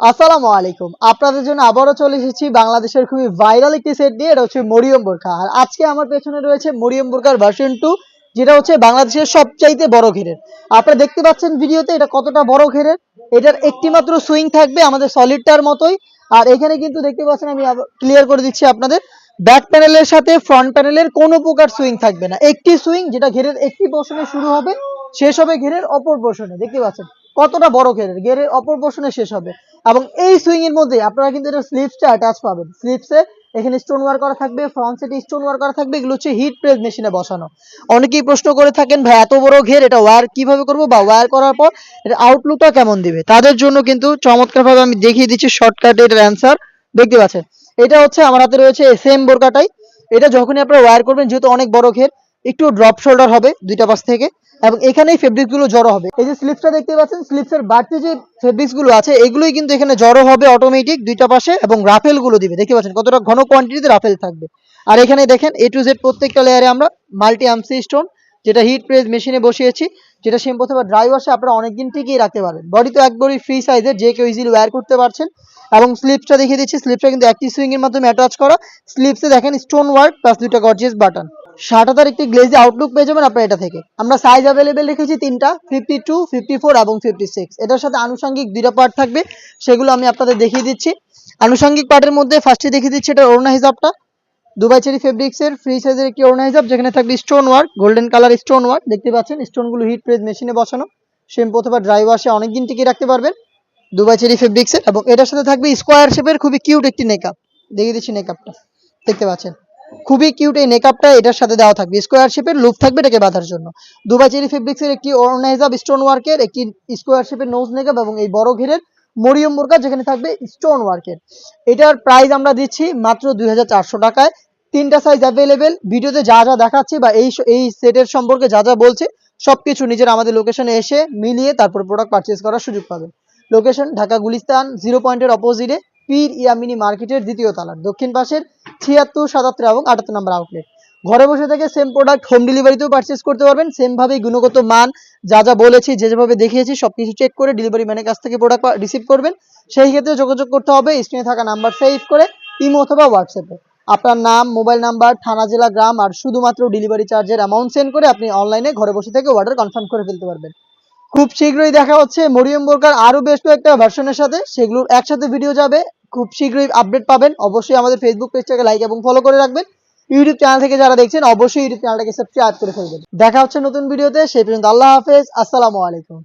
আসসালামু আলাইকুম। আপনাদের জন্য আবারও চলে এসেছি বাংলাদেশের খুবই ভাইরাল একটি সেট নিয়ে, এটা হচ্ছে মরিয়ম বোরখা। আর আজকে আমার পেছনে রয়েছে মরিয়ম বোরকার ভার্সন টু যেটা হচ্ছে বাংলাদেশের সবচাইতে বড় ঘেরের। আপনারা দেখতে পাচ্ছেন ভিডিওতে এটা কতটা বড় ঘেরের। এটার একটি মাত্র সুইং থাকবে আমাদের সলিডটার মতোই। আর এখানে কিন্তু দেখতে পাচ্ছেন আমি ক্লিয়ার করে দিচ্ছি আপনাদের ব্যাক প্যানেলের সাথে ফ্রন্ট প্যানেলের কোনো প্রকার সুইং থাকবে না। একটি সুইং যেটা ঘেরের একটি পোর্শনে শুরু হবে, শেষ হবে ঘেরের অপর পোর্শনে দেখতে পাচ্ছেন? কতটা বড় ঘেরের ঘেরের অপর পোর্শনে শেষ হবে। এবং এই সুইং এর মধ্যে আপনারা কিন্তু এটা স্লিপসটা অ্যাটাচ পাবেন। স্লিপসে এখানে স্টোন ওয়ার করা থাকবে ফ্রন্ট সেটে স্টোন ওয়ার করা থাকবে, এগুলো হচ্ছে হিট প্রেস মেশিনে বসানো। অনেকেই প্রশ্ন করে থাকেন, ভাই, এত বড় ঘের, এটা ওয়ার কীভাবে করব বা ওয়ার করার পর এটা আউটলুকটা কেমন দিবে? তাদের জন্য কিন্তু চমৎকারভাবে আমি দেখিয়ে দিচ্ছি শর্টকাটে এটার অ্যান্সার দেখতে পাচ্ছেন? এটা হচ্ছে আমার হাতে রয়েছে সেম বোরকাটাই। এটা যখনই আপনারা ওয়ার করবেন, যেহেতু অনেক বড় ঘের, একটু ড্রপ শোল্ডার হবে দুইটা পাশ থেকে। এবং এখানেই ফেব্রিক্সগুলো জড়ো হবে। এই যে স্লিপসটা দেখতে পাচ্ছেন স্লিপসের বাড়তি যে ফেব্রিক্সগুলো আছে, এগুলোই কিন্তু এখানে জড়ো হবে অটোমেটিক দুইটা পাশে এবং রাফেলগুলো দিবে। দেখতে পাচ্ছেন কতটা ঘন কোয়ান্টিটিতে রাফেল থাকবে। আর এখানে দেখেন এ টু জেড প্রত্যেকটা লেয়ারে আমরা মাল্টি আমসি স্টোন যেটা হিট প্রেস মেশিনে বসিয়েছি, যেটা শ্যাম্পু অথবা ড্রাই ওয়াশে আপনারা অনেকদিন টিকিয়ে রাখতে পারবেন। বডি তো একবারই ফ্রি সাইজের যে কেউ ইজিলি ওয়্যার করতে পারছেন। এবং স্লিপসটা দেখিয়ে দিচ্ছি স্লিপসটা কিন্তু একটি সুইং এর মাধ্যমে অ্যাটাচ করা। স্লিপসে দেখেন স্টোন ওয়ার্ক প্লাস দুইটা গর্জিয়াস বাটন ষাট হাজার একটি গ্লেজি আউটলুক পেয়ে যাবেন আপনার এটা থেকে। আমরা সাইজ অ্যাভেলেবেল রেখেছি তিনটা ফিফটি টু ফিফটি ফোর এবং ফিফটি সিক্স এটার সাথে আনুষঙ্গিক দুইটা পার্ট থাকবে, সেগুলো আমি আপনাদের দেখিয়ে দিচ্ছি। আনুষঙ্গিক পার্টের মধ্যে ফার্স্টে দেখিয়ে দিচ্ছি এটা ওড়না হিসাবটা। দুবাই চেরি ফেব্রিক্সের ফ্রি সাইজের একটি ওড়না হিসাব, যেখানে থাকবে stone work golden colour stone work দেখতে পাচ্ছেন স্টোনগুলো হিট প্রেস মেশিনে বসানো। শ্যাম্পু অথবা ড্রাই ওয়াশে অনেকদিন টিকে রাখতে পারবেন দুবাই চেরি ফেব্রিক্সের এবং এটার সাথে থাকবে স্কোয়ার শেপের খুবই কিউট একটি নেকআপ দেখিয়ে দিচ্ছি নেকআপটা দেখতে পাচ্ছেন? খুবই কিউট এই নেকআপটা এটার সাথে দেওয়া থাকবে। স্কোয়ার শেপের লুপ থাকবে এটাকে বাঁধার জন্য। দুবাই চেরি ফেব্রিক্সের একটি হিসাব স্টোন ওয়ার্কের একটি স্কোয়ার শেপের নোজ নেকআপ এবং এই বড় ঘেরের মরিয়ম বোরকা যেখানে থাকবে স্টোন ওয়ার্কের এটার প্রাইস আমরা দিচ্ছি মাত্র দুই টাকায়। তিনটা সাইজ অ্যাভেলেবেল ভিডিওতে যা যা দেখাচ্ছি বা এই এই সেটের সম্পর্কে যা যা বলছে, সবকিছু নিজের আমাদের লোকেশনে এসে মিলিয়ে তারপর প্রোডাক্ট পারচেজ করার সুযোগ পাবেন। লোকেশন ঢাকা, গুলিস্তান জিরো পয়েন্টের অপোজিটে পীর ইয়ামিনী মার্কেটের দ্বিতীয় তলার। দক্ষিণ পাশের ছিয়াত্তর, সাতাত্তর এবং আটাত্তর নম্বর আউটলেট ঘরে বসে থেকে সেম প্রোডাক্ট হোম ডেলিভারিতেও পারচেজ করতে পারবেন। সেম ভাবেই গুণগত মান যা যা বলেছি, যে যেভাবে দেখিয়েছি, সবকিছু চেক করে ডেলিভারি ম্যানের কাছ থেকে প্রোডাক্ট রিসিভ করবেন। সেই ক্ষেত্রে যোগাযোগ করতে হবে স্ক্রিনে থাকা নাম্বার সেভ করে ইমো অথবা হোয়াটসঅ্যাপে। আপনার নাম মোবাইল নাম্বার থানা, জেলা, গ্রাম আর শুধুমাত্র ডেলিভারি চার্জের অ্যামাউন্ট সেন্ড করে আপনি অনলাইনে ঘরে বসে থেকে অর্ডার কনফার্ম করে ফেলতে পারবেন। খুব শীঘ্রই দেখা হচ্ছে মরিয়ম বোরকার আরও বেশ কয়েকটা ভার্সনের সাথে। সেগুলোর একসাথে ভিডিও যাবে। খুব শীঘ্রই আপডেট পাবেন। অবশ্যই আমাদের ফেসবুক পেজটাকে লাইক এবং ফলো করে রাখবেন। ইউটিউব চ্যানেল থেকে যারা দেখছেন, অবশ্যই ইউটিউব চ্যানেলটাকে সাবস্ক্রাইব করে ফেলবেন। দেখা হচ্ছে নতুন ভিডিওতে সেই পর্যন্ত আল্লাহ হাফেজ, আসসালামু আলাইকুম।